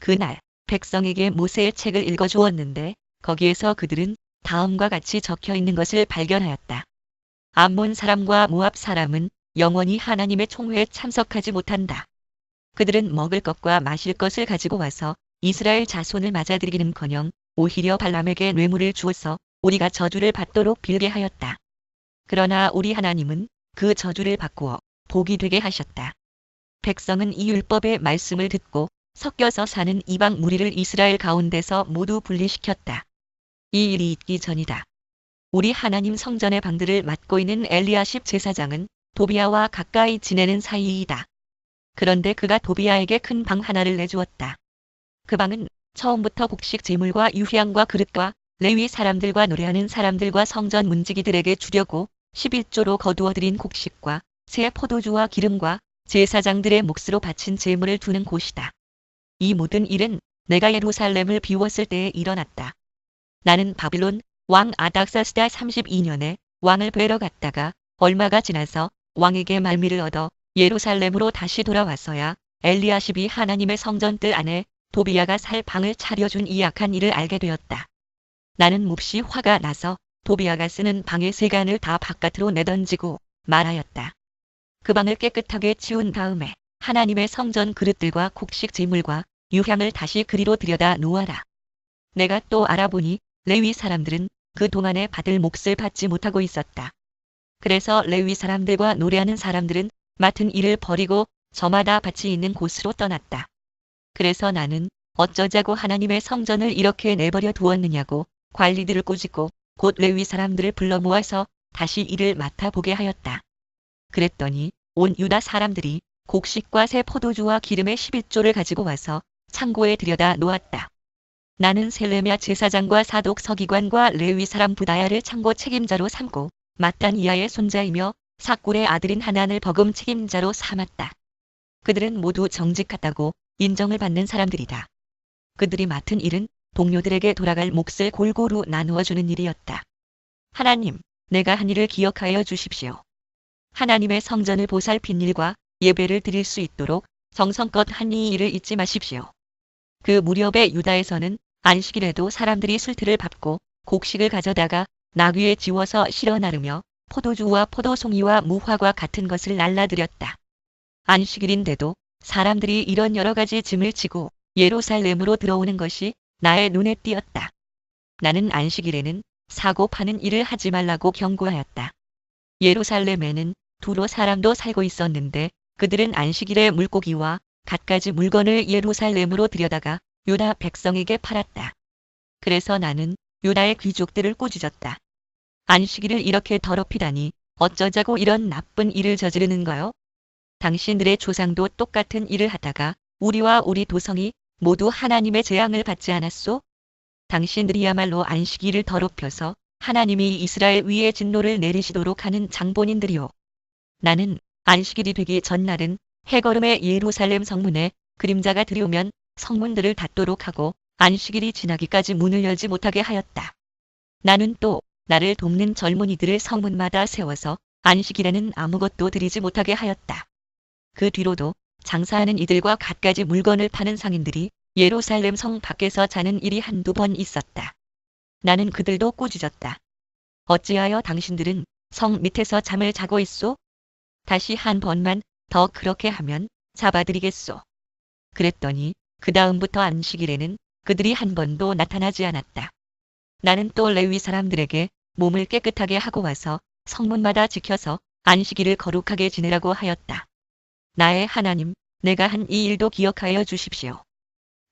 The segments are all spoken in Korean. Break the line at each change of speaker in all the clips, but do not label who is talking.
그날 백성에게 모세의 책을 읽어주었는데 거기에서 그들은 다음과 같이 적혀 있는 것을 발견하였다. 암몬 사람과 모압 사람은 영원히 하나님의 총회에 참석하지 못한다. 그들은 먹을 것과 마실 것을 가지고 와서 이스라엘 자손을 맞아들이기는커녕 오히려 발람에게 뇌물을 주어서 우리가 저주를 받도록 빌게 하였다. 그러나 우리 하나님은 그 저주를 바꾸어 복이 되게 하셨다. 백성은 이 율법의 말씀을 듣고 섞여서 사는 이방 무리를 이스라엘 가운데서 모두 분리시켰다. 이 일이 있기 전이다. 우리 하나님 성전의 방들을 맡고 있는 엘리야십 제사장은 도비아와 가까이 지내는 사이이다. 그런데 그가 도비아에게 큰 방 하나를 내주었다. 그 방은 처음부터 곡식 제물과 유향과 그릇과 레위 사람들과 노래하는 사람들과 성전 문지기들에게 주려고 11조로 거두어들인 곡식과 새 포도주와 기름과 제사장들의 몫으로 바친 제물을 두는 곳이다. 이 모든 일은 내가 예루살렘을 비웠을 때에 일어났다. 나는 바빌론 왕 아닥사스다 32년에 왕을 뵈러 갔다가 얼마가 지나서 왕에게 말미를 얻어 예루살렘으로 다시 돌아왔어야 엘리야십이 하나님의 성전 뜰 안에 도비야가 살 방을 차려준 이 악한 일을 알게 되었다. 나는 몹시 화가 나서 도비야가 쓰는 방의 세간을 다 바깥으로 내던지고 말하였다. 그 방을 깨끗하게 치운 다음에 하나님의 성전 그릇들과 곡식 제물과 유향을 다시 그리로 들여다 놓아라. 내가 또 알아보니 레위 사람들은 그 동안에 받을 몫을 받지 못하고 있었다. 그래서 레위 사람들과 노래하는 사람들은 맡은 일을 버리고 저마다 밭이 있는 곳으로 떠났다. 그래서 나는 어쩌자고 하나님의 성전을 이렇게 내버려 두었느냐고 관리들을 꾸짖고 곧 레위 사람들을 불러 모아서 다시 일을 맡아보게 하였다. 그랬더니 온 유다 사람들이 곡식과 새 포도주와 기름의 11조를 가지고 와서 창고에 들여다 놓았다. 나는 셀레미아 제사장과 사독 서기관과 레위 사람 부다야를 창고 책임자로 삼고 마따니아의 손자이며 사꿀의 아들인 하난을 버금 책임자로 삼았다. 그들은 모두 정직하다고 인정을 받는 사람들이다. 그들이 맡은 일은 동료들에게 돌아갈 몫을 골고루 나누어 주는 일이었다. 하나님, 내가 한 일을 기억하여 주십시오. 하나님의 성전을 보살핀 일과 예배를 드릴 수 있도록 정성껏 한이 일을 잊지 마십시오. 그 무렵에 유다에서는 안식일에도 사람들이 술틀을 밟고 곡식을 가져다가 나귀에 지워서 실어 나르며 포도주와 포도송이와 무화과 같은 것을 날라들였다. 안식일인데도 사람들이 이런 여러 가지 짐을 지고 예루살렘으로 들어오는 것이 나의 눈에 띄었다. 나는 안식일에는 사고 파는 일을 하지 말라고 경고하였다. 예루살렘에는 두로 사람도 살고 있었는데 그들은 안식일에 물고기와 갖가지 물건을 예루살렘으로 들여다가 유다 백성에게 팔았다. 그래서 나는 유다의 귀족들을 꾸짖었다. 안식일을 이렇게 더럽히다니 어쩌자고 이런 나쁜 일을 저지르는가요? 당신들의 조상도 똑같은 일을 하다가 우리와 우리 도성이 모두 하나님의 재앙을 받지 않았소? 당신들이야말로 안식일을 더럽혀서 하나님이 이스라엘 위에 진노를 내리시도록 하는 장본인들이요. 나는 안식일이 되기 전날은 해걸음의 예루살렘 성문에 그림자가 들여오면 성문들을 닫도록 하고 안식일이 지나기까지 문을 열지 못하게 하였다. 나는 또 나를 돕는 젊은이들을 성문마다 세워서 안식일에는 아무것도 드리지 못하게 하였다. 그 뒤로도 장사하는 이들과 갖가지 물건을 파는 상인들이 예루살렘 성 밖에서 자는 일이 한두 번 있었다. 나는 그들도 꾸짖었다. 어찌하여 당신들은 성 밑에서 잠을 자고 있소? 다시 한 번만 더 그렇게 하면 잡아드리겠소. 그랬더니 그 다음부터 안식일에는 그들이 한 번도 나타나지 않았다. 나는 또 레위 사람들에게 몸을 깨끗하게 하고 와서 성문마다 지켜서 안식일을 거룩하게 지내라고 하였다. 나의 하나님, 내가 한 이 일도 기억하여 주십시오.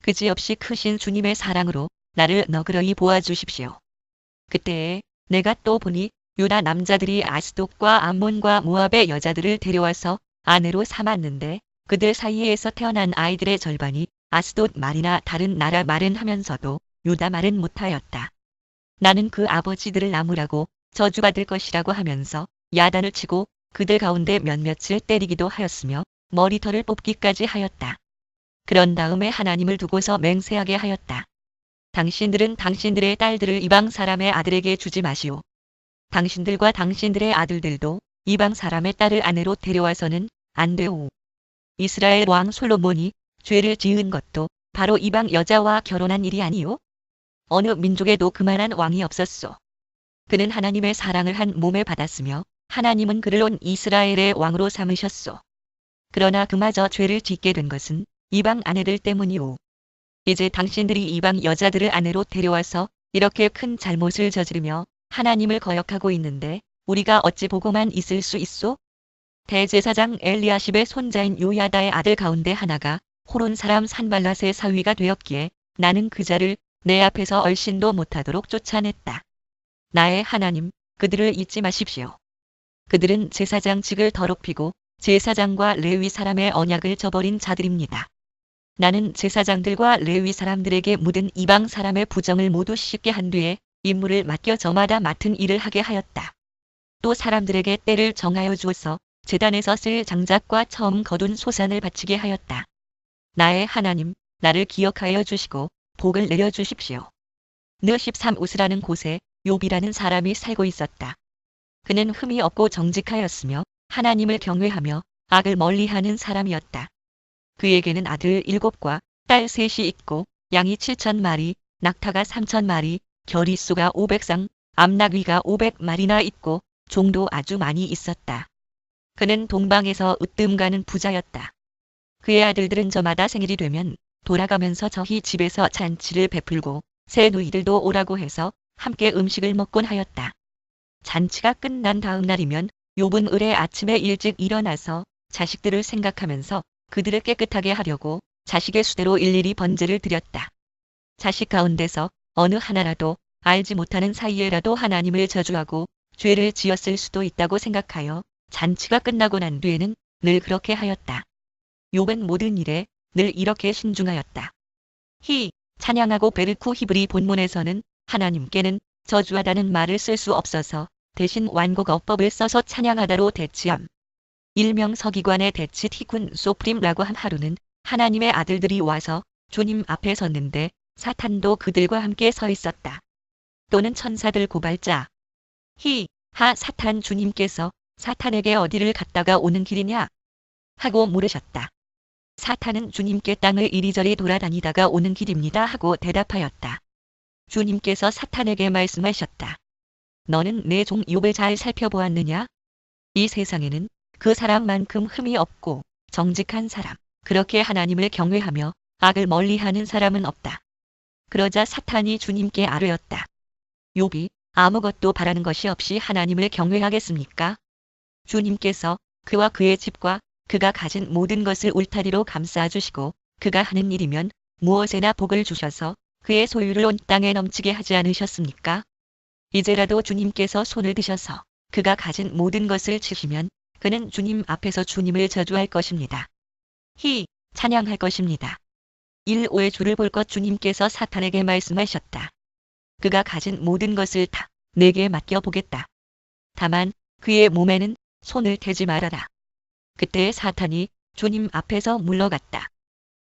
그지없이 크신 주님의 사랑으로 나를 너그러이 보아주십시오. 그때에 내가 또 보니 유다 남자들이 아스돗과 암몬과 모압의 여자들을 데려와서 아내로 삼았는데 그들 사이에서 태어난 아이들의 절반이 아스돗 말이나 다른 나라 말은 하면서도 유다 말은 못하였다. 나는 그 아버지들을 나무라고 저주받을 것이라고 하면서 야단을 치고 그들 가운데 몇몇을 때리기도 하였으며 머리털을 뽑기까지 하였다. 그런 다음에 하나님을 두고서 맹세하게 하였다. 당신들은 당신들의 딸들을 이방 사람의 아들에게 주지 마시오. 당신들과 당신들의 아들들도 이방 사람의 딸을 아내로 데려와서는 안 되오. 이스라엘 왕 솔로몬이 죄를 지은 것도 바로 이방 여자와 결혼한 일이 아니요? 어느 민족에도 그만한 왕이 없었소. 그는 하나님의 사랑을 한 몸에 받았으며 하나님은 그를 온 이스라엘의 왕으로 삼으셨소. 그러나 그마저 죄를 짓게 된 것은 이방 아내들 때문이오. 이제 당신들이 이방 여자들을 아내로 데려와서 이렇게 큰 잘못을 저지르며 하나님을 거역하고 있는데 우리가 어찌 보고만 있을 수 있소? 대제사장 엘리아십의 손자인 요야다의 아들 가운데 하나가 호론 사람 산발랏의 사위가 되었기에 나는 그 자를 내 앞에서 얼씬도 못하도록 쫓아냈다. 나의 하나님, 그들을 잊지 마십시오. 그들은 제사장 직을 더럽히고 제사장과 레위 사람의 언약을 저버린 자들입니다. 나는 제사장들과 레위 사람들에게 묻은 이방 사람의 부정을 모두 씻게 한 뒤에 임무를 맡겨 저마다 맡은 일을 하게 하였다. 또 사람들에게 때를 정하여 주어서 재단에서 쓸 장작과 처음 거둔 소산을 바치게 하였다. 나의 하나님, 나를 기억하여 주시고 복을 내려 주십시오. 느 13 우스라는 곳에 욥이라는 사람이 살고 있었다. 그는 흠이 없고 정직하였으며 하나님을 경외하며 악을 멀리하는 사람이었다. 그에게는 아들 일곱과 딸 셋이 있고 양이 7천 마리, 낙타가 3천 마리, 결이수가 500쌍, 암낙위가 500마리나 있고 종도 아주 많이 있었다. 그는 동방에서 으뜸 가는 부자였다. 그의 아들들은 저마다 생일이 되면 돌아가면서 저희 집에서 잔치를 베풀고 새 누이들도 오라고 해서 함께 음식을 먹곤 하였다. 잔치가 끝난 다음 날이면 욥은 을의 아침에 일찍 일어나서 자식들을 생각하면서 그들을 깨끗하게 하려고 자식의 수대로 일일이 번제를 드렸다. 자식 가운데서 어느 하나라도 알지 못하는 사이에라도 하나님을 저주하고 죄를 지었을 수도 있다고 생각하여 잔치가 끝나고 난 뒤에는 늘 그렇게 하였다. 욥은 모든 일에 늘 이렇게 신중하였다. 히, 찬양하고 베르쿠 히브리 본문에서는 하나님께는 저주하다는 말을 쓸 수 없어서 대신 완곡어법을 써서 찬양하다로 대치함. 일명 서기관의 대치 티군 소프림라고 한 하루는 하나님의 아들들이 와서 주님 앞에 섰는데 사탄도 그들과 함께 서 있었다. 또는 천사들 고발자. 히, 하 사탄 주님께서 사탄에게 어디를 갔다가 오는 길이냐? 하고 물으셨다. 사탄은 주님께 땅을 이리저리 돌아다니다가 오는 길입니다 하고 대답하였다. 주님께서 사탄에게 말씀하셨다. 너는 내 종 욥을 잘 살펴보았느냐? 이 세상에는 그 사람만큼 흠이 없고 정직한 사람, 그렇게 하나님을 경외하며 악을 멀리하는 사람은 없다. 그러자 사탄이 주님께 아뢰었다. 욥이 아무것도 바라는 것이 없이 하나님을 경외하겠습니까? 주님께서 그와 그의 집과 그가 가진 모든 것을 울타리로 감싸 주시고 그가 하는 일이면 무엇에나 복을 주셔서 그의 소유를 온 땅에 넘치게 하지 않으셨습니까? 이제라도 주님께서 손을 드셔서 그가 가진 모든 것을 치시면 그는 주님 앞에서 주님을 저주할 것입니다. 히, 찬양할 것입니다. 1.5의 주를 볼 것 주님께서 사탄에게 말씀하셨다. 그가 가진 모든 것을 다 내게 맡겨보겠다. 다만 그의 몸에는 손을 대지 말아라. 그때 사탄이 주님 앞에서 물러갔다.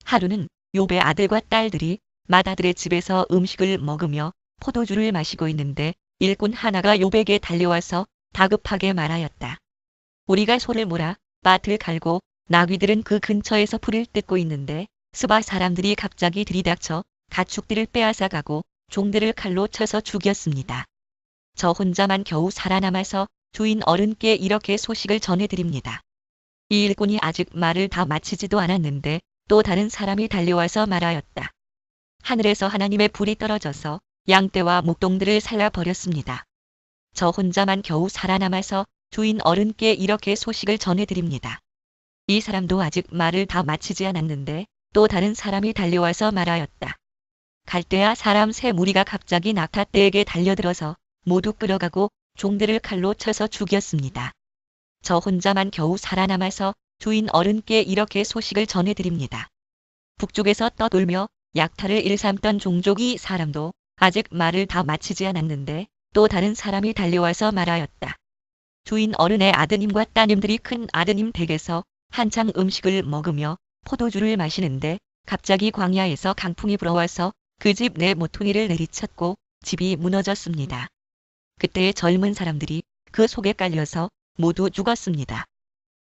하루는 욥의 아들과 딸들이 마다들의 집에서 음식을 먹으며 포도주를 마시고 있는데 일꾼 하나가 욥에게 달려와서 다급하게 말하였다. 우리가 소를 몰아 밭을 갈고 나귀들은 그 근처에서 풀을 뜯고 있는데 스바 사람들이 갑자기 들이닥쳐 가축들을 빼앗아가고 종들을 칼로 쳐서 죽였습니다. 저 혼자만 겨우 살아남아서 주인 어른께 이렇게 소식을 전해드립니다. 이 일꾼이 아직 말을 다 마치지도 않았는데 또 다른 사람이 달려와서 말하였다. 하늘에서 하나님의 불이 떨어져서 양떼와 목동들을 살라버렸습니다. 저 혼자만 겨우 살아남아서 주인 어른께 이렇게 소식을 전해드립니다. 이 사람도 아직 말을 다 마치지 않았는데 또 다른 사람이 달려와서 말하였다. 갈대아 사람 세 무리가 갑자기 낙타떼에게 달려들어서 모두 끌어가고 종들을 칼로 쳐서 죽였습니다. 저 혼자만 겨우 살아남아서 주인 어른께 이렇게 소식을 전해드립니다. 북쪽에서 떠돌며 약탈을 일삼던 종족이 사람도 아직 말을 다 마치지 않았는데 또 다른 사람이 달려와서 말하였다. 주인 어른의 아드님과 따님들이 큰 아드님 댁에서 한창 음식을 먹으며 포도주를 마시는데 갑자기 광야에서 강풍이 불어와서 그 집 내 모퉁이를 내리쳤고 집이 무너졌습니다. 그때 젊은 사람들이 그 속에 깔려서 모두 죽었습니다.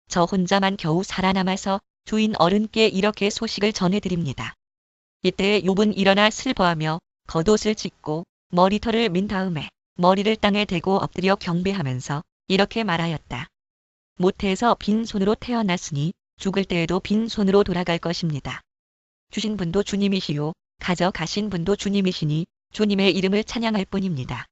저 혼자만 겨우 살아남아서 주인 어른께 이렇게 소식을 전해드립니다. 이때 욥은 일어나 슬퍼하며 겉옷을 찢고 머리털을 민 다음에 머리를 땅에 대고 엎드려 경배하면서 이렇게 말하였다. 모태에서 빈손으로 태어났으니 죽을 때에도 빈손으로 돌아갈 것입니다. 주신 분도 주님이시요 가져가신 분도 주님이시니 주님의 이름을 찬양할 뿐입니다.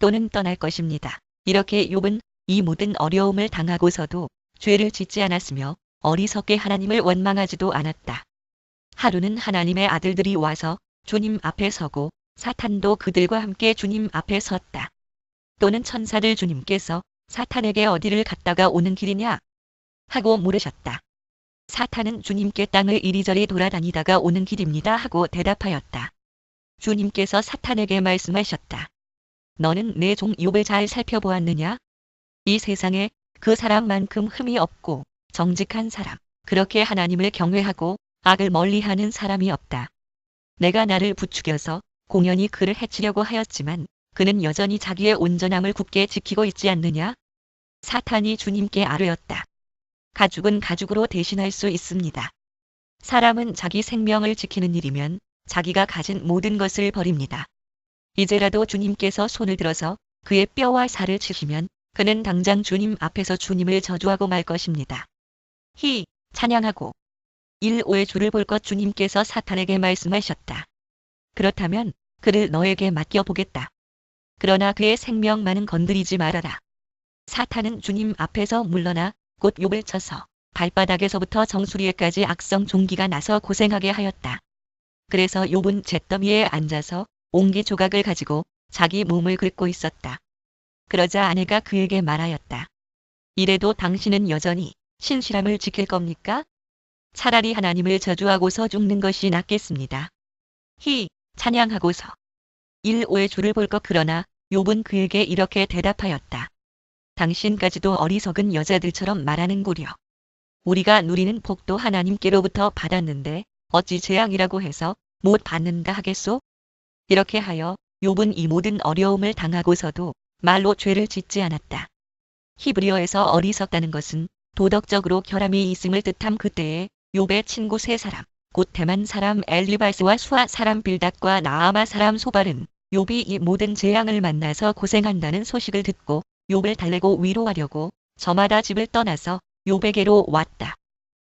또는 떠날 것입니다. 이렇게 욥은 이 모든 어려움을 당하고서도 죄를 짓지 않았으며 어리석게 하나님을 원망하지도 않았다. 하루는 하나님의 아들들이 와서 주님 앞에 서고 사탄도 그들과 함께 주님 앞에 섰다. 또는 천사들 주님께서 사탄에게 어디를 갔다가 오는 길이냐? 하고 물으셨다. 사탄은 주님께 땅을 이리저리 돌아다니다가 오는 길입니다 하고 대답하였다. 주님께서 사탄에게 말씀하셨다. 너는 내 종 욥을 잘 살펴보았느냐? 이 세상에 그 사람만큼 흠이 없고 정직한 사람, 그렇게 하나님을 경외하고 악을 멀리하는 사람이 없다. 내가 나를 부추겨서 공연히 그를 해치려고 하였지만 그는 여전히 자기의 온전함을 굳게 지키고 있지 않느냐? 사탄이 주님께 아뢰었다. 가죽은 가죽으로 대신할 수 있습니다. 사람은 자기 생명을 지키는 일이면 자기가 가진 모든 것을 버립니다. 이제라도 주님께서 손을 들어서 그의 뼈와 살을 치시면 그는 당장 주님 앞에서 주님을 저주하고 말 것입니다. 히, 찬양하고 1호의 주를 볼 것 주님께서 사탄에게 말씀하셨다. 그렇다면 그를 너에게 맡겨보겠다. 그러나 그의 생명만은 건드리지 말아라. 사탄은 주님 앞에서 물러나 곧 욕을 쳐서 발바닥에서부터 정수리에까지 악성 종기가 나서 고생하게 하였다. 그래서 욥은 잿더미에 앉아서 옹기 조각을 가지고 자기 몸을 긁고 있었다. 그러자 아내가 그에게 말하였다. 이래도 당신은 여전히 신실함을 지킬 겁니까? 차라리 하나님을 저주하고서 죽는 것이 낫겠습니다. 히, 찬양하고서 1호의 주를 볼 것 그러나 욥은 그에게 이렇게 대답하였다. 당신까지도 어리석은 여자들처럼 말하는구려. 우리가 누리는 복도 하나님께로부터 받았는데 어찌 재앙이라고 해서 못 받는다 하겠소? 이렇게 하여 욥은 이 모든 어려움을 당하고서도 말로 죄를 짓지 않았다. 히브리어에서 어리석다는 것은 도덕적으로 결함이 있음을 뜻함 그때에 욥의 친구 세 사람, 곧 대만 사람 엘리바스와 수아 사람 빌닷과 나아마 사람 소발은 욥이 이 모든 재앙을 만나서 고생한다는 소식을 듣고 욥을 달래고 위로하려고 저마다 집을 떠나서 욥에게로 왔다.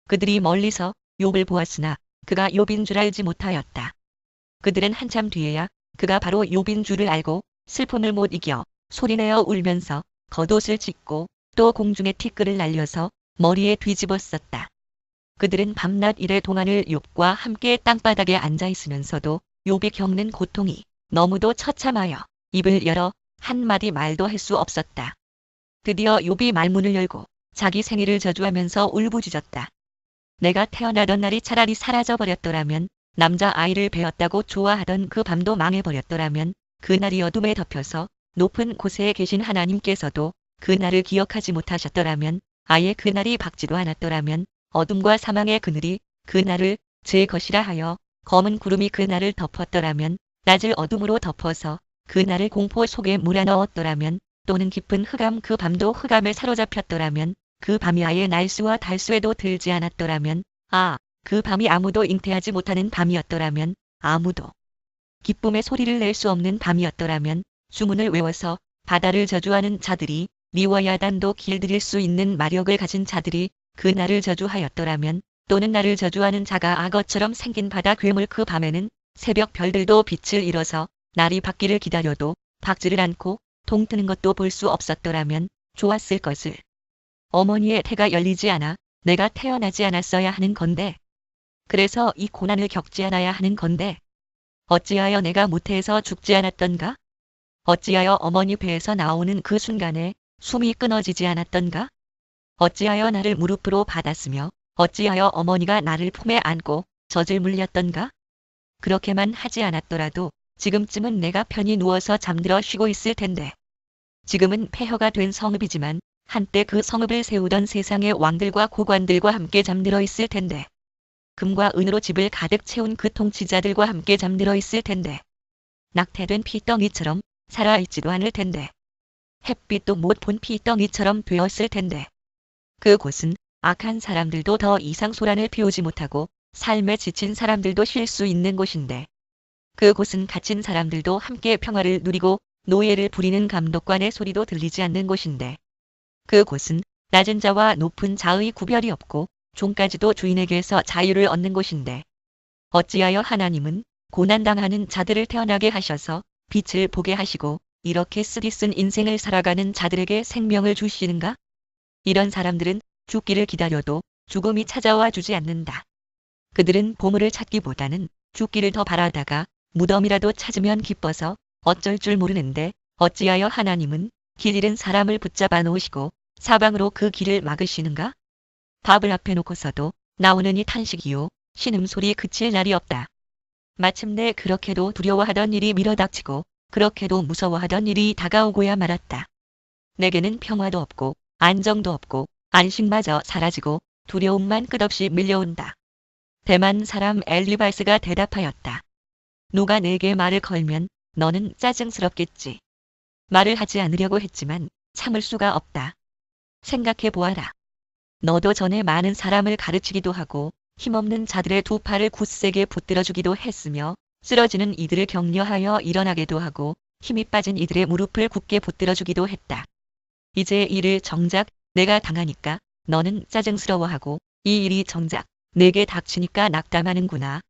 그들이 멀리서 욥을 보았으나 그가 욥인 줄 알지 못하였다. 그들은 한참 뒤에야 그가 바로 욥인 줄을 알고 슬픔을 못 이겨 소리내어 울면서 겉옷을 찢고 또 공중에 티끌을 날려서 머리에 뒤집었었다. 그들은 밤낮 일의 동안을 욥과 함께 땅바닥에 앉아 있으면서도 욥이 겪는 고통이 너무도 처참하여 입을 열어 한 마디 말도 할 수 없었다. 드디어 욥이 말문을 열고 자기 생일을 저주하면서 울부짖었다. 내가 태어나던 날이 차라리 사라져버렸더라면 남자 아이를 배웠다고 좋아하던 그 밤도 망해버렸더라면 그날이 어둠에 덮여서 높은 곳에 계신 하나님께서도 그날을 기억하지 못하셨더라면 아예 그날이 밝지도 않았더라면 어둠과 사망의 그늘이 그날을 제 것이라 하여 검은 구름이 그날을 덮었더라면 낮을 어둠으로 덮어서 그날을 공포 속에 몰아넣었더라면 또는 깊은 흑암 그 밤도 흑암에 사로잡혔더라면 그 밤이 아예 날수와 달수에도 들지 않았더라면 아, 그 밤이 아무도 잉태하지 못하는 밤이었더라면 아무도 기쁨의 소리를 낼 수 없는 밤이었더라면 주문을 외워서 바다를 저주하는 자들이 리와 야단도 길들일 수 있는 마력을 가진 자들이 그 날을 저주하였더라면 또는 나를 저주하는 자가 악어처럼 생긴 바다 괴물 그 밤에는 새벽 별들도 빛을 잃어서 날이 밝기를 기다려도 밝지를 않고 동트는 것도 볼 수 없었더라면 좋았을 것을. 어머니의 태가 열리지 않아 내가 태어나지 않았어야 하는 건데. 그래서 이 고난을 겪지 않아야 하는 건데. 어찌하여 내가 모태에서 죽지 않았던가? 어찌하여 어머니 배에서 나오는 그 순간에 숨이 끊어지지 않았던가? 어찌하여 나를 무릎으로 받았으며 어찌하여 어머니가 나를 품에 안고 젖을 물렸던가? 그렇게만 하지 않았더라도 지금쯤은 내가 편히 누워서 잠들어 쉬고 있을 텐데. 지금은 폐허가 된 성읍이지만 한때 그 성읍을 세우던 세상의 왕들과 고관들과 함께 잠들어 있을 텐데. 금과 은으로 집을 가득 채운 그 통치자들과 함께 잠들어 있을 텐데. 낙태된 피덩이처럼 살아있지도 않을 텐데. 햇빛도 못 본 피덩이처럼 되었을 텐데. 그곳은 악한 사람들도 더 이상 소란을 피우지 못하고 삶에 지친 사람들도 쉴 수 있는 곳인데 그곳은 갇힌 사람들도 함께 평화를 누리고 노예를 부리는 감독관의 소리도 들리지 않는 곳인데 그곳은 낮은 자와 높은 자의 구별이 없고 종까지도 주인에게서 자유를 얻는 곳인데 어찌하여 하나님은 고난당하는 자들을 태어나게 하셔서 빛을 보게 하시고 이렇게 쓰디쓴 인생을 살아가는 자들에게 생명을 주시는가? 이런 사람들은 죽기를 기다려도 죽음이 찾아와 주지 않는다. 그들은 보물을 찾기보다는 죽기를 더 바라다가 무덤이라도 찾으면 기뻐서 어쩔 줄 모르는데 어찌하여 하나님은 길 잃은 사람을 붙잡아 놓으시고 사방으로 그 길을 막으시는가? 밥을 앞에 놓고서도 나오는 이 탄식이요. 신음소리 그칠 날이 없다. 마침내 그렇게도 두려워하던 일이 밀어닥치고 그렇게도 무서워하던 일이 다가오고야 말았다. 내게는 평화도 없고 안정도 없고 안식마저 사라지고 두려움만 끝없이 밀려온다. 대만 사람 엘리바스가 대답하였다. 누가 내게 말을 걸면 너는 짜증스럽겠지. 말을 하지 않으려고 했지만 참을 수가 없다. 생각해 보아라. 너도 전에 많은 사람을 가르치기도 하고 힘없는 자들의 두 팔을 굳세게 붙들어주기도 했으며 쓰러지는 이들을 격려하여 일어나게도 하고 힘이 빠진 이들의 무릎을 굳게 붙들어주기도 했다. 이제 이를 정작 내가 당하니까 너는 짜증스러워하고 이 일이 정작 내게 닥치니까 낙담하는구나.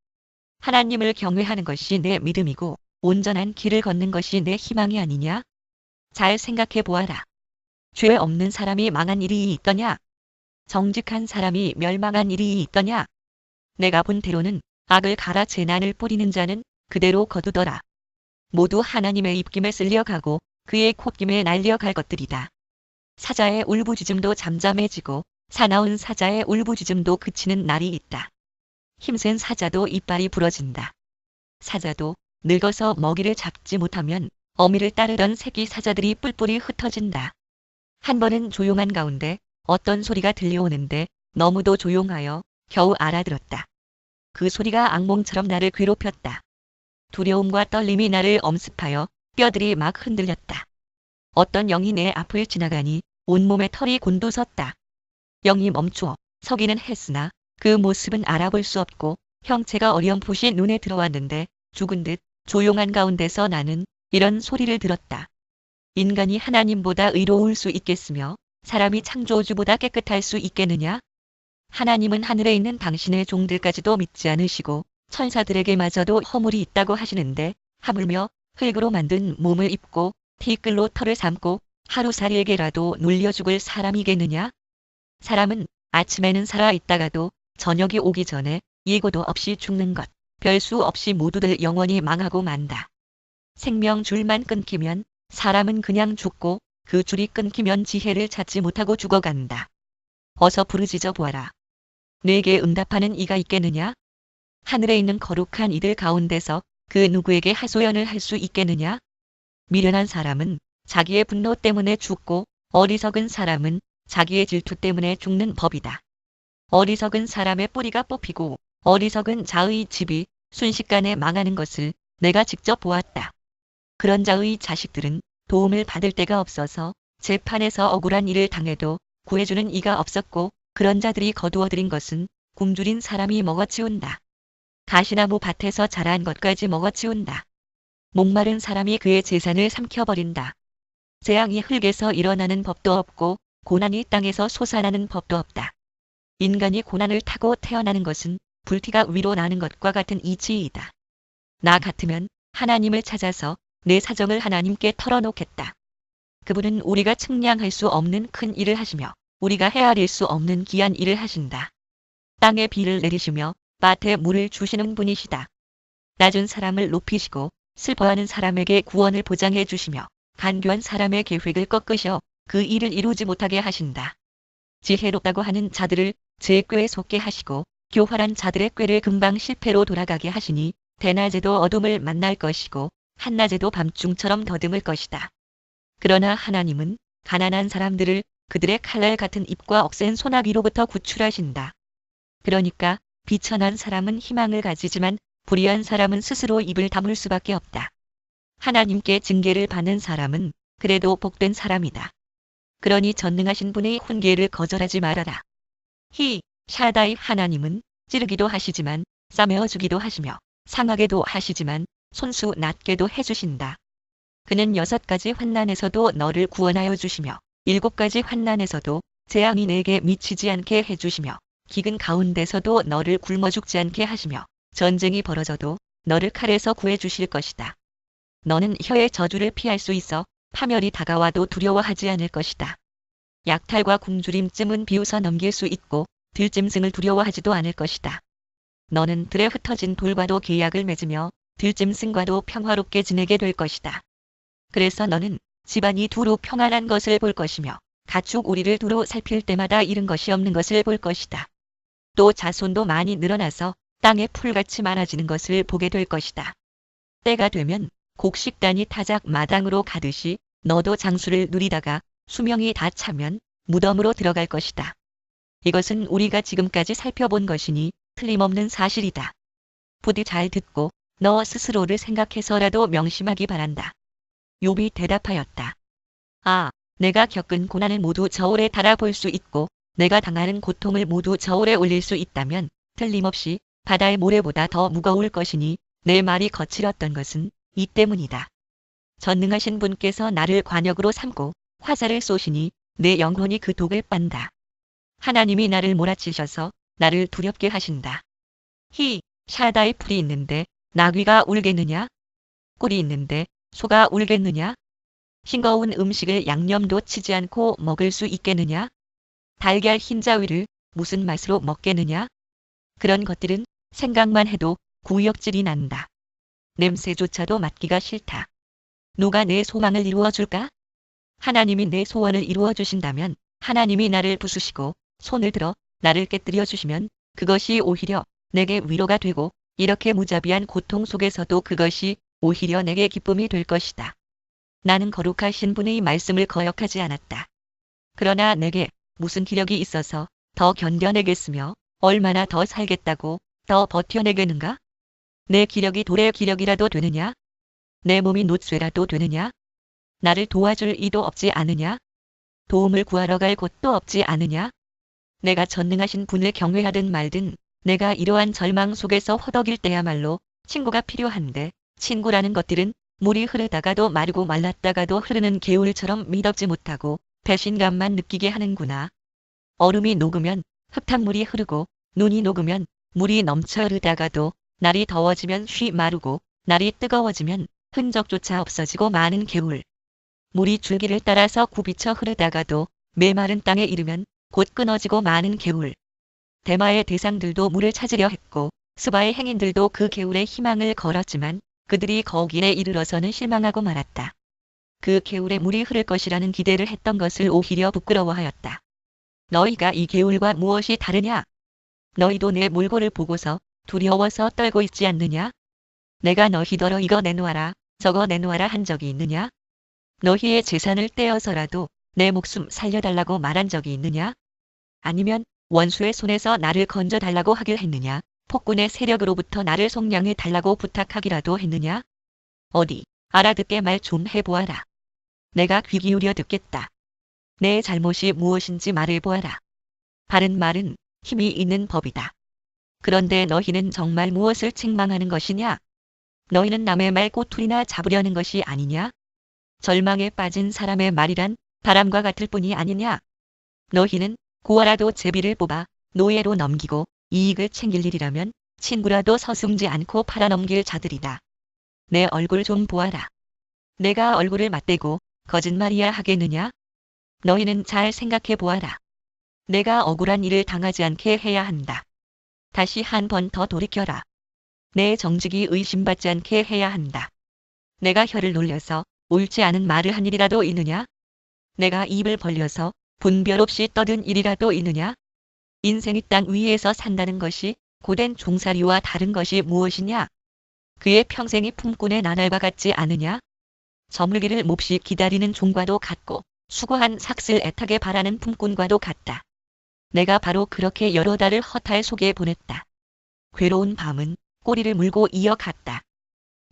하나님을 경외하는 것이 내 믿음이고 온전한 길을 걷는 것이 내 희망이 아니냐? 잘 생각해 보아라. 죄 없는 사람이 망한 일이 있더냐? 정직한 사람이 멸망한 일이 있더냐? 내가 본 대로는 악을 갈아 재난을 뿌리는 자는 그대로 거두더라. 모두 하나님의 입김에 쓸려가고 그의 콧김에 날려갈 것들이다. 사자의 울부짖음도 잠잠해지고 사나운 사자의 울부짖음도 그치는 날이 있다. 힘센 사자도 이빨이 부러진다. 사자도 늙어서 먹이를 잡지 못하면 어미를 따르던 새끼 사자들이 뿔뿔이 흩어진다. 한 번은 조용한 가운데 어떤 소리가 들려오는데 너무도 조용하여 겨우 알아들었다. 그 소리가 악몽처럼 나를 괴롭혔다. 두려움과 떨림이 나를 엄습하여 뼈들이 막 흔들렸다. 어떤 영이 내 앞을 지나가니 온몸에 털이 곤두섰다. 영이 멈추어 서기는 했으나 그 모습은 알아볼 수 없고 형체가 어렴풋이 눈에 들어왔는데 죽은 듯 조용한 가운데서 나는 이런 소리를 들었다. 인간이 하나님보다 의로울 수 있겠으며 사람이 창조주보다 깨끗할 수 있겠느냐? 하나님은 하늘에 있는 당신의 종들까지도 믿지 않으시고 천사들에게마저도 허물이 있다고 하시는데 하물며 흙으로 만든 몸을 입고 티끌로 털을 삼고 하루살이에게라도 눌려 죽을 사람이겠느냐? 사람은 아침에는 살아 있다가도 저녁이 오기 전에 예고도 없이 죽는 것, 별수 없이 모두들 영원히 망하고 만다. 생명 줄만 끊기면 사람은 그냥 죽고 그 줄이 끊기면 지혜를 찾지 못하고 죽어간다. 어서 부르짖어 보아라. 내게 응답하는 이가 있겠느냐? 하늘에 있는 거룩한 이들 가운데서 그 누구에게 하소연을 할 수 있겠느냐? 미련한 사람은 자기의 분노 때문에 죽고 어리석은 사람은 자기의 질투 때문에 죽는 법이다. 어리석은 사람의 뿌리가 뽑히고 어리석은 자의 집이 순식간에 망하는 것을 내가 직접 보았다. 그런 자의 자식들은 도움을 받을 데가 없어서 재판에서 억울한 일을 당해도 구해주는 이가 없었고 그런 자들이 거두어들인 것은 굶주린 사람이 먹어치운다. 가시나무 밭에서 자란 것까지 먹어치운다. 목마른 사람이 그의 재산을 삼켜버린다. 재앙이 흙에서 일어나는 법도 없고 고난이 땅에서 솟아나는 법도 없다. 인간이 고난을 타고 태어나는 것은 불티가 위로 나는 것과 같은 이치이다. 나 같으면 하나님을 찾아서 내 사정을 하나님께 털어놓겠다. 그분은 우리가 측량할 수 없는 큰 일을 하시며 우리가 헤아릴 수 없는 귀한 일을 하신다. 땅에 비를 내리시며 밭에 물을 주시는 분이시다. 낮은 사람을 높이시고 슬퍼하는 사람에게 구원을 보장해 주시며 간교한 사람의 계획을 꺾으셔 그 일을 이루지 못하게 하신다. 지혜롭다고 하는 자들을 제 꾀에 속게 하시고 교활한 자들의 꾀를 금방 실패로 돌아가게 하시니 대낮에도 어둠을 만날 것이고 한낮에도 밤중처럼 더듬을 것이다. 그러나 하나님은 가난한 사람들을 그들의 칼날 같은 입과 억센 소나기로부터 구출하신다. 그러니까 비천한 사람은 희망을 가지지만 불의한 사람은 스스로 입을 다물 수밖에 없다. 하나님께 징계를 받는 사람은 그래도 복된 사람이다. 그러니 전능하신 분의 훈계를 거절하지 말아라. 히, 샤다이 하나님은 찌르기도 하시지만 싸매어 주기도 하시며 상하게도 하시지만 손수 낮게도 해주신다. 그는 여섯 가지 환난에서도 너를 구원하여 주시며 일곱 가지 환난에서도 재앙이 내게 미치지 않게 해주시며 기근 가운데서도 너를 굶어 죽지 않게 하시며 전쟁이 벌어져도 너를 칼에서 구해 주실 것이다. 너는 혀의 저주를 피할 수 있어 파멸이 다가와도 두려워하지 않을 것이다. 약탈과 굶주림쯤은 비웃어 넘길 수 있고 들짐승을 두려워하지도 않을 것이다. 너는 들에 흩어진 돌과도 계약을 맺으며 들짐승과도 평화롭게 지내게 될 것이다. 그래서 너는 집안이 두루 평안한 것을 볼 것이며 가축 우리를 두루 살필 때마다 잃은 것이 없는 것을 볼 것이다. 또 자손도 많이 늘어나서 땅에 풀같이 많아지는 것을 보게 될 것이다. 때가 되면 곡식단이 타작 마당으로 가듯이 너도 장수를 누리다가 수명이 다 차면 무덤으로 들어갈 것이다. 이것은 우리가 지금까지 살펴본 것이니 틀림없는 사실이다. 부디 잘 듣고 너 스스로를 생각해서라도 명심하기 바란다. 욥이 대답하였다. 아, 내가 겪은 고난을 모두 저울에 달아볼 수 있고 내가 당하는 고통을 모두 저울에 올릴 수 있다면 틀림없이 바다의 모래보다 더 무거울 것이니 내 말이 거칠었던 것은 이 때문이다. 전능하신 분께서 나를 관역으로 삼고 화살을 쏘시니 내 영혼이 그 독을 빤다. 하나님이 나를 몰아치셔서 나를 두렵게 하신다. 히, 샤다의 풀이 있는데 나귀가 울겠느냐? 꿀이 있는데 소가 울겠느냐? 싱거운 음식을 양념도 치지 않고 먹을 수 있겠느냐? 달걀 흰자위를 무슨 맛으로 먹겠느냐? 그런 것들은 생각만 해도 구역질이 난다. 냄새조차도 맡기가 싫다. 누가 내 소망을 이루어 줄까? 하나님이 내 소원을 이루어 주신다면 하나님이 나를 부수시고 손을 들어 나를 깨뜨려 주시면 그것이 오히려 내게 위로가 되고 이렇게 무자비한 고통 속에서도 그것이 오히려 내게 기쁨이 될 것이다. 나는 거룩하신 분의 말씀을 거역하지 않았다. 그러나 내게 무슨 기력이 있어서 더 견뎌내겠으며 얼마나 더 살겠다고 더 버텨내겠는가? 내 기력이 돌의 기력이라도 되느냐? 내 몸이 노쇠라도 되느냐? 나를 도와줄 이도 없지 않으냐? 도움을 구하러 갈 곳도 없지 않으냐? 내가 전능하신 분을 경외하든 말든 내가 이러한 절망 속에서 허덕일 때야말로 친구가 필요한데 친구라는 것들은 물이 흐르다가도 마르고 말랐다가도 흐르는 개울처럼 미덥지 못하고 배신감만 느끼게 하는구나. 얼음이 녹으면 흙탕물이 흐르고 눈이 녹으면 물이 넘쳐 흐르다가도 날이 더워지면 쉬 마르고 날이 뜨거워지면 흔적조차 없어지고 많은 개울. 물이 줄기를 따라서 굽이쳐 흐르다가도 메마른 땅에 이르면 곧 끊어지고 많은 개울. 대마의 대상들도 물을 찾으려 했고 스바의 행인들도 그 개울에 희망을 걸었지만 그들이 거기에 이르러서는 실망하고 말았다. 그 개울에 물이 흐를 것이라는 기대를 했던 것을 오히려 부끄러워하였다. 너희가 이 개울과 무엇이 다르냐? 너희도 내 몰골을 보고서 두려워서 떨고 있지 않느냐? 내가 너희더러 이거 내놓아라, 저거 내놓아라 한 적이 있느냐? 너희의 재산을 떼어서라도 내 목숨 살려달라고 말한 적이 있느냐? 아니면 원수의 손에서 나를 건져달라고 하길 했느냐? 폭군의 세력으로부터 나를 속량해 달라고 부탁하기라도 했느냐? 어디 알아듣게 말 좀 해보아라. 내가 귀 기울여 듣겠다. 내 잘못이 무엇인지 말을 보아라. 바른 말은 힘이 있는 법이다. 그런데 너희는 정말 무엇을 책망하는 것이냐? 너희는 남의 말 꼬투리나 잡으려는 것이 아니냐? 절망에 빠진 사람의 말이란 바람과 같을 뿐이 아니냐? 너희는 고아라도 제비를 뽑아 노예로 넘기고 이익을 챙길 일이라면 친구라도 서슴지 않고 팔아넘길 자들이다. 내 얼굴 좀 보아라. 내가 얼굴을 맞대고 거짓말이야 하겠느냐? 너희는 잘 생각해 보아라. 내가 억울한 일을 당하지 않게 해야 한다. 다시 한 번 더 돌이켜라. 내 정직이 의심받지 않게 해야 한다. 내가 혀를 놀려서 옳지 않은 말을 한 일이라도 있느냐? 내가 입을 벌려서 분별 없이 떠든 일이라도 있느냐? 인생이 땅 위에서 산다는 것이 고된 종살이와 다른 것이 무엇이냐? 그의 평생이 품꾼의 나날과 같지 않으냐? 저물기를 몹시 기다리는 종과도 같고 수고한 삭슬 애타게 바라는 품꾼과도 같다. 내가 바로 그렇게 여러 달을 허탈 속에 보냈다. 괴로운 밤은 꼬리를 물고 이어갔다.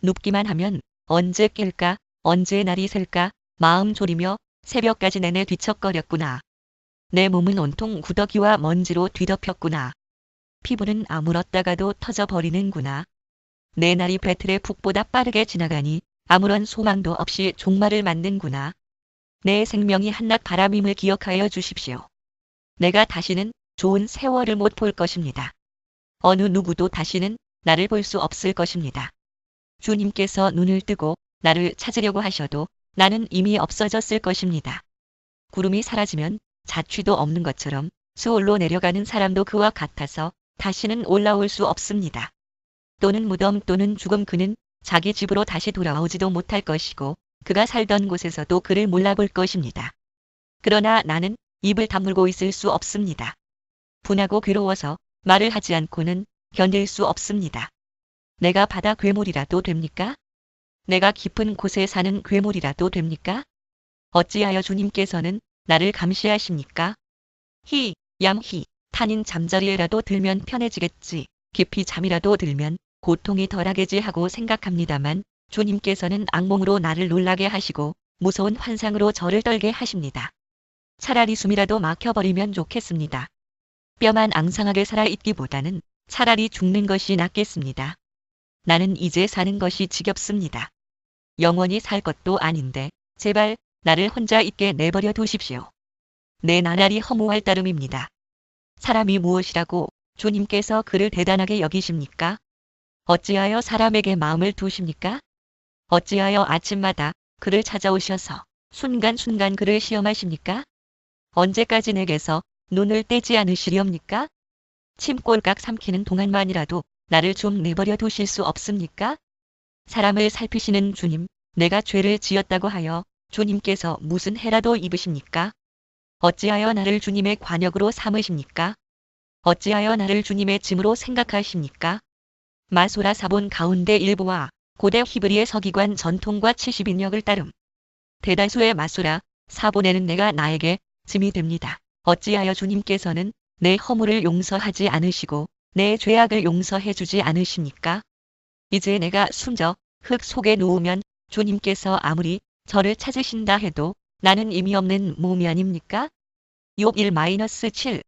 눕기만 하면 언제 깰까, 언제 날이 셀까, 마음 졸이며 새벽까지 내내 뒤척거렸구나. 내 몸은 온통 구더기와 먼지로 뒤덮였구나. 피부는 아물었다가도 터져버리는구나. 내 날이 배틀의 북보다 빠르게 지나가니 아무런 소망도 없이 종말을 맞는구나. 내 생명이 한낱 바람임을 기억하여 주십시오. 내가 다시는 좋은 세월을 못 볼 것입니다. 어느 누구도 다시는 나를 볼 수 없을 것입니다. 주님께서 눈을 뜨고 나를 찾으려고 하셔도 나는 이미 없어졌을 것입니다. 구름이 사라지면 자취도 없는 것처럼 수월로 내려가는 사람도 그와 같아서 다시는 올라올 수 없습니다. 또는 무덤 또는 죽음 그는 자기 집으로 다시 돌아오지도 못할 것이고 그가 살던 곳에서도 그를 몰라볼 것입니다. 그러나 나는 입을 다물고 있을 수 없습니다. 분하고 괴로워서 말을 하지 않고는 견딜 수 없습니다. 내가 바다 괴물이라도 됩니까? 내가 깊은 곳에 사는 괴물이라도 됩니까? 어찌하여 주님께서는 나를 감시하십니까? 히, 얌히, 탄인 잠자리에라도 들면 편해지겠지. 깊이 잠이라도 들면 고통이 덜하겠지 하고 생각합니다만 주님께서는 악몽으로 나를 놀라게 하시고 무서운 환상으로 저를 떨게 하십니다. 차라리 숨이라도 막혀버리면 좋겠습니다. 뼈만 앙상하게 살아있기보다는 차라리 죽는 것이 낫겠습니다. 나는 이제 사는 것이 지겹습니다. 영원히 살 것도 아닌데 제발 나를 혼자 있게 내버려 두십시오. 내 나날이 허무할 따름입니다. 사람이 무엇이라고 주님께서 그를 대단하게 여기십니까? 어찌하여 사람에게 마음을 두십니까? 어찌하여 아침마다 그를 찾아오셔서 순간순간 그를 시험하십니까? 언제까지 내게서 눈을 떼지 않으시렵니까? 침꼴깍 삼키는 동안만이라도 나를 좀 내버려 두실 수 없습니까? 사람을 살피시는 주님, 내가 죄를 지었다고 하여 주님께서 무슨 해라도 입으십니까? 어찌하여 나를 주님의 관역으로 삼으십니까? 어찌하여 나를 주님의 짐으로 생각하십니까? 마소라 사본 가운데 일부와 고대 히브리의 서기관 전통과 70인역을 따름. 대다수의 마소라 사본에는 내가 나에게 짐이 됩니다. 어찌하여 주님께서는 내 허물을 용서하지 않으시고 내 죄악을 용서해 주지 않으십니까? 이제 내가 숨져 흙 속에 누우면 주님께서 아무리 저를 찾으신다 해도 나는 의미 없는 몸이 아닙니까? 욥 1-7